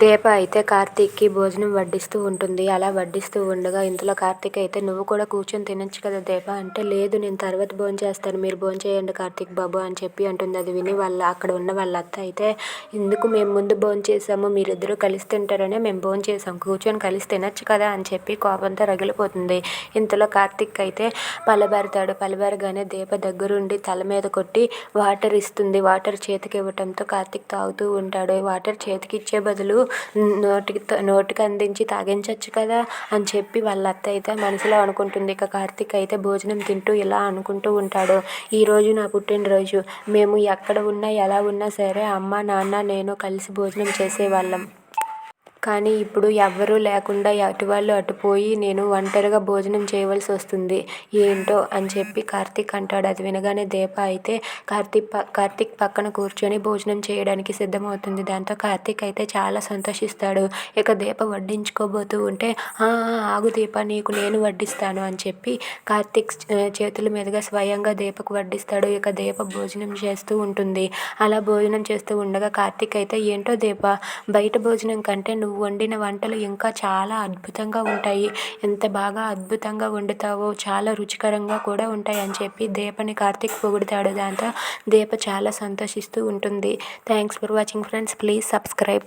దీప అయితే కార్తీక్కి భోజనం వడ్డిస్తూ ఉంటుంది. అలా వడ్డిస్తూ ఉండగా ఇంతలో కార్తీక్ అయితే నువ్వు కూడా కూర్చొని తినొచ్చు కదా దీప అంటే లేదు నేను తర్వాత భోజనం చేస్తాను. మీరు భోజనం చేయండి కార్తీక్ బాబు అని చెప్పి అంటుంది. అది విని వాళ్ళ అక్కడ ఉన్న వాళ్ళ అత్త అయితే ఎందుకు మేము ముందు భోజనం చేసాము? మీరిద్దరూ కలిసి తింటారనే మేము భోజనం చేసాం. కూర్చొని కలిసి తినొచ్చు కదా అని చెప్పి కోపంతో రగిలిపోతుంది. ఇంతలో కార్తీక్ అయితే పలబారుతాడు. పలబారగానే దీప దగ్గరుండి తల మీద కొట్టి వాటర్ ఇస్తుంది. వాటర్ చేతికి ఇవ్వటంతో కార్తీక్ తాగుతూ ఉంటాడు. వాటర్ చేతికి ఇచ్చే బదులు నోటికి నోటికి అందించి తాగించవచ్చు కదా అని చెప్పి వాళ్ళ అత్త అయితే మనసులో అనుకుంటుంది. ఇక కార్తీక్ అయితే భోజనం తింటూ ఇలా అనుకుంటూ ఉంటాడు. ఈరోజు నా పుట్టినరోజు. మేము ఎక్కడ ఉన్నా ఎలా ఉన్నా సరే అమ్మ నాన్న నేను కలిసి భోజనం చేసేవాళ్ళం. కానీ ఇప్పుడు ఎవ్వరూ లేకుండా అటు అటుపోయి అటు పోయి నేను ఒంటరిగా భోజనం చేయవలసి వస్తుంది. ఏంటో అని చెప్పి కార్తీక్ అంటాడు. అది వినగానే దీప అయితే కార్తీక్ ప కార్తీక్ పక్కన కూర్చొని భోజనం చేయడానికి సిద్ధమవుతుంది. దాంతో కార్తీక్ అయితే చాలా సంతోషిస్తాడు. ఇక దీప వడ్డించుకోబోతూ ఉంటే ఆగు దీప నీకు నేను వడ్డిస్తాను అని చెప్పి కార్తీక్ చేతుల మీదుగా స్వయంగా దీపకు వడ్డిస్తాడు. ఇక దీప భోజనం చేస్తూ ఉంటుంది. అలా భోజనం చేస్తూ ఉండగా కార్తీక్ అయితే ఏంటో దీప బయట భోజనం కంటే నువ్వు వండిన వంటలు ఇంకా చాలా అద్భుతంగా ఉంటాయి. ఎంత బాగా అద్భుతంగా వండుతావో చాలా రుచికరంగా కూడా ఉంటాయి అని చెప్పి దీపని కార్తీక్ పొగుడుతాడు. దాంతో దీప చాలా సంతోషిస్తూ ఉంటుంది. Thanks for watching friends. Please subscribe.